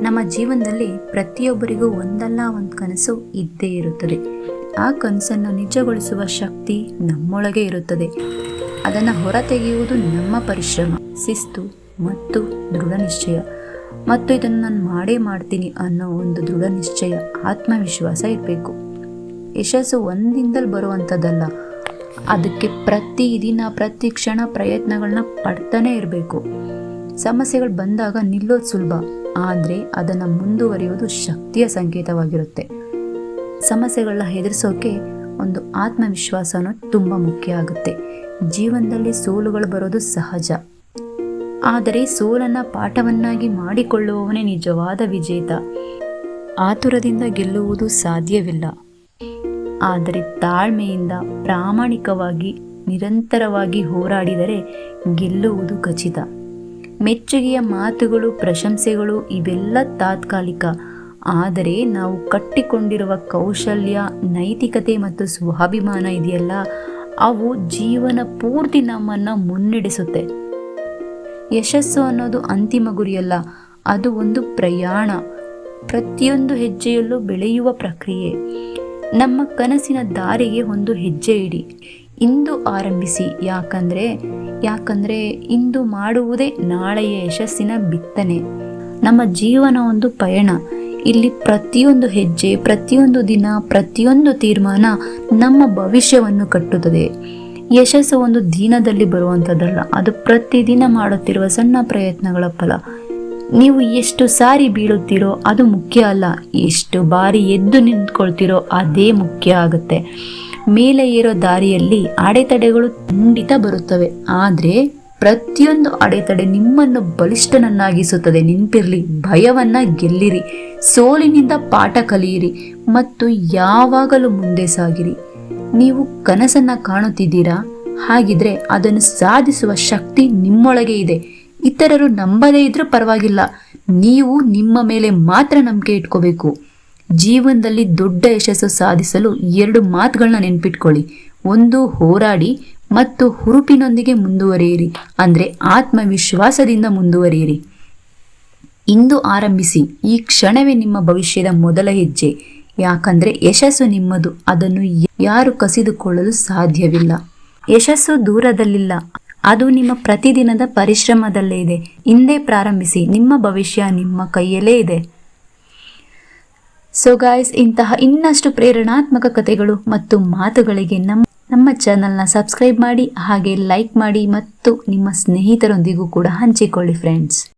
ನಮ್ಮ ಜೀವನದಲ್ಲಿ ಪ್ರತಿಯೊಬ್ಬರಿಗೂ ಒಂದಲ್ಲ ಒಂದು ಕನಸು ಇದ್ದೇ ಇರುತ್ತದೆ. ಆ ಕನಸನ್ನು ನಿಜಗೊಳಿಸುವ ಶಕ್ತಿ ನಮ್ಮೊಳಗೆ ಇರುತ್ತದೆ. ಅದನ್ನು ಹೊರತೆಗೆಯುವುದು ನಮ್ಮ ಪರಿಶ್ರಮ. ಶಿಸ್ತು ಮತ್ತು ದೃಢ ನಿಶ್ಚಯ ಮತ್ತು ಇದನ್ನು ನಾನು ಮಾಡೇ ಮಾಡ್ತೀನಿ ಅನ್ನೋ ಒಂದು ದೃಢ ನಿಶ್ಚಯ ಆತ್ಮವಿಶ್ವಾಸ ಇರಬೇಕು. ಯಶಸ್ಸು ಒಂದಿಂದಲೇ ಬರುವಂಥದ್ದಲ್ಲ. ಅದಕ್ಕೆ ಪ್ರತಿದಿನ, ಪ್ರತಿ ಕ್ಷಣ ಪ್ರಯತ್ನಗಳನ್ನ ಪಡ್ತಾನೆ ಇರಬೇಕು. ಸಮಸ್ಯೆಗಳು ಬಂದಾಗ ನಿಲ್ಲೋದು ಸುಲಭ. ಆದರೆ ಅದನ್ನು ಮುಂದುವರಿಯುವುದು ಶಕ್ತಿಯ ಸಂಕೇತವಾಗಿರುತ್ತೆ. ಸಮಸ್ಯೆಗಳನ್ನ ಹೆದರಿಸೋಕೆ ಒಂದು ಆತ್ಮವಿಶ್ವಾಸ ಅನ್ನೋದು ತುಂಬ ಮುಖ್ಯ ಆಗುತ್ತೆ. ಜೀವನದಲ್ಲಿ ಸೋಲುಗಳು ಬರೋದು ಸಹಜ. ಆದರೆ ಸೋಲನ್ನು ಪಾಠವನ್ನಾಗಿ ಮಾಡಿಕೊಳ್ಳುವವನೇ ನಿಜವಾದ ವಿಜೇತ. ಆತುರದಿಂದ ಗೆಲ್ಲುವುದು ಸಾಧ್ಯವಿಲ್ಲ. ಆದರೆ ತಾಳ್ಮೆಯಿಂದ ಪ್ರಾಮಾಣಿಕವಾಗಿ ನಿರಂತರವಾಗಿ ಹೋರಾಡಿದರೆ ಗೆಲ್ಲುವುದು ಖಚಿತ. ಮೆಚ್ಚುಗೆಯ ಮಾತುಗಳು, ಪ್ರಶಂಸೆಗಳು ಇವೆಲ್ಲ ತಾತ್ಕಾಲಿಕ. ಆದರೆ ನಾವು ಕಟ್ಟಿಕೊಂಡಿರುವ ಕೌಶಲ್ಯ, ನೈತಿಕತೆ ಮತ್ತು ಸ್ವಾಭಿಮಾನ ಇದೆಯಲ್ಲ, ಅವು ಜೀವನ ಪೂರ್ತಿ ನಮ್ಮನ್ನು ಮುನ್ನಡೆಸುತ್ತೆ. ಯಶಸ್ಸು ಅನ್ನೋದು ಅಂತಿಮ ಗುರಿಯಲ್ಲ, ಅದು ಒಂದು ಪ್ರಯಾಣ. ಪ್ರತಿಯೊಂದು ಹೆಜ್ಜೆಯಲ್ಲೂ ಬೆಳೆಯುವ ಪ್ರಕ್ರಿಯೆ. ನಮ್ಮ ಕನಸಿನ ದಾರಿಗೆ ಒಂದು ಹೆಜ್ಜೆ ಇಡಿ. ಇಂದು ಆರಂಭಿಸಿ, ಯಾಕಂದರೆ ಯಾಕಂದರೆ ಇಂದು ಮಾಡುವುದೇ ನಾಳೆಯ ಯಶಸ್ಸಿನ ಬಿತ್ತನೆ. ನಮ್ಮ ಜೀವನ ಒಂದು ಪಯಣ. ಇಲ್ಲಿ ಪ್ರತಿಯೊಂದು ಹೆಜ್ಜೆ, ಪ್ರತಿಯೊಂದು ದಿನ, ಪ್ರತಿಯೊಂದು ತೀರ್ಮಾನ ನಮ್ಮ ಭವಿಷ್ಯವನ್ನು ಕಟ್ಟುತ್ತದೆ. ಯಶಸ್ಸು ಒಂದು ದಿನದಲ್ಲಿ ಬರುವಂಥದ್ದಲ್ಲ ಅದು ಪ್ರತಿದಿನ ಮಾಡುತ್ತಿರುವ ಸಣ್ಣ ಪ್ರಯತ್ನಗಳ ಫಲ. ನೀವು ಎಷ್ಟು ಸಾರಿ ಬೀಳುತ್ತೀರೋ ಅದು ಮುಖ್ಯ ಅಲ್ಲ, ಎಷ್ಟು ಬಾರಿ ಎದ್ದು ನಿಂತ್ಕೊಳ್ತೀರೋ ಅದೇ ಮುಖ್ಯ ಆಗುತ್ತೆ. ಮೇಲೆ ಏರೋ ದಾರಿಯಲ್ಲಿ ಅಡೆತಡೆಗಳು ಖಂಡಿತ ಬರುತ್ತವೆ. ಆದರೆ ಪ್ರತಿಯೊಂದು ಅಡೆತಡೆ ನಿಮ್ಮನ್ನು ಬಲಿಷ್ಠನನ್ನಾಗಿಸುತ್ತದೆ. ನಿಂತಿರಲಿ, ಭಯವನ್ನ ಗೆಲ್ಲಿರಿ, ಸೋಲಿನಿಂದ ಪಾಠ ಕಲಿಯಿರಿ ಮತ್ತು ಯಾವಾಗಲೂ ಮುಂದೆ ಸಾಗಿರಿ. ನೀವು ಕನಸನ್ನ ಕಾಣುತ್ತಿದ್ದೀರಾ? ಹಾಗಿದ್ರೆ ಅದನ್ನು ಸಾಧಿಸುವ ಶಕ್ತಿ ನಿಮ್ಮೊಳಗೆ ಇದೆ. ಇತರರು ನಂಬದೇ ಇದ್ರೂ ಪರವಾಗಿಲ್ಲ. ನೀವು ನಿಮ್ಮ ಮೇಲೆ ಮಾತ್ರ ನಂಬಿಕೆ ಇಟ್ಕೋಬೇಕು. ಜೀವನದಲ್ಲಿ ದೊಡ್ಡ ಯಶಸ್ಸು ಸಾಧಿಸಲು ಎರಡು ಮಾತುಗಳನ್ನ ನೆನ್ಪಿಟ್ಕೊಳ್ಳಿ. ಒಂದು, ಹೋರಾಡಿ ಮತ್ತು ಹುರುಪಿನೊಂದಿಗೆ ಮುಂದುವರಿಯಿರಿ. ಅಂದರೆ ಆತ್ಮವಿಶ್ವಾಸದಿಂದ ಮುಂದುವರಿಯಿರಿ. ಇಂದು ಆರಂಭಿಸಿ. ಈ ಕ್ಷಣವೇ ನಿಮ್ಮ ಭವಿಷ್ಯದ ಮೊದಲ ಹೆಜ್ಜೆ. ಯಾಕಂದ್ರೆ ಯಶಸ್ಸು ನಿಮ್ಮದು. ಅದನ್ನು ಯಾರು ಕಸಿದುಕೊಳ್ಳಲು ಸಾಧ್ಯವಿಲ್ಲ. ಯಶಸ್ಸು ದೂರದಲ್ಲಿಲ್ಲ. ಅದು ನಿಮ್ಮ ಪ್ರತಿದಿನದ ಪರಿಶ್ರಮದಲ್ಲೇ ಇದೆ. ಹಿಂದೆ ಪ್ರಾರಂಭಿಸಿ. ನಿಮ್ಮ ಭವಿಷ್ಯ ನಿಮ್ಮ ಕೈಯಲ್ಲೇ ಇದೆ. ಸೊ ಗಾಯ್ಸ್ ಇಂತಹ ಇನ್ನಷ್ಟು ಪ್ರೇರಣಾತ್ಮಕ ಕಥೆಗಳು ಮತ್ತು ಮಾತುಗಳಿಗೆ ನಮ್ಮ ನಮ್ಮ ಚಾನಲ್ನ ಸಬ್ಸ್ಕ್ರೈಬ್ ಮಾಡಿ, ಹಾಗೆ ಲೈಕ್ ಮಾಡಿ ಮತ್ತು ನಿಮ್ಮ ಸ್ನೇಹಿತರೊಂದಿಗೂ ಕೂಡ ಹಂಚಿಕೊಳ್ಳಿ ಫ್ರೆಂಡ್ಸ್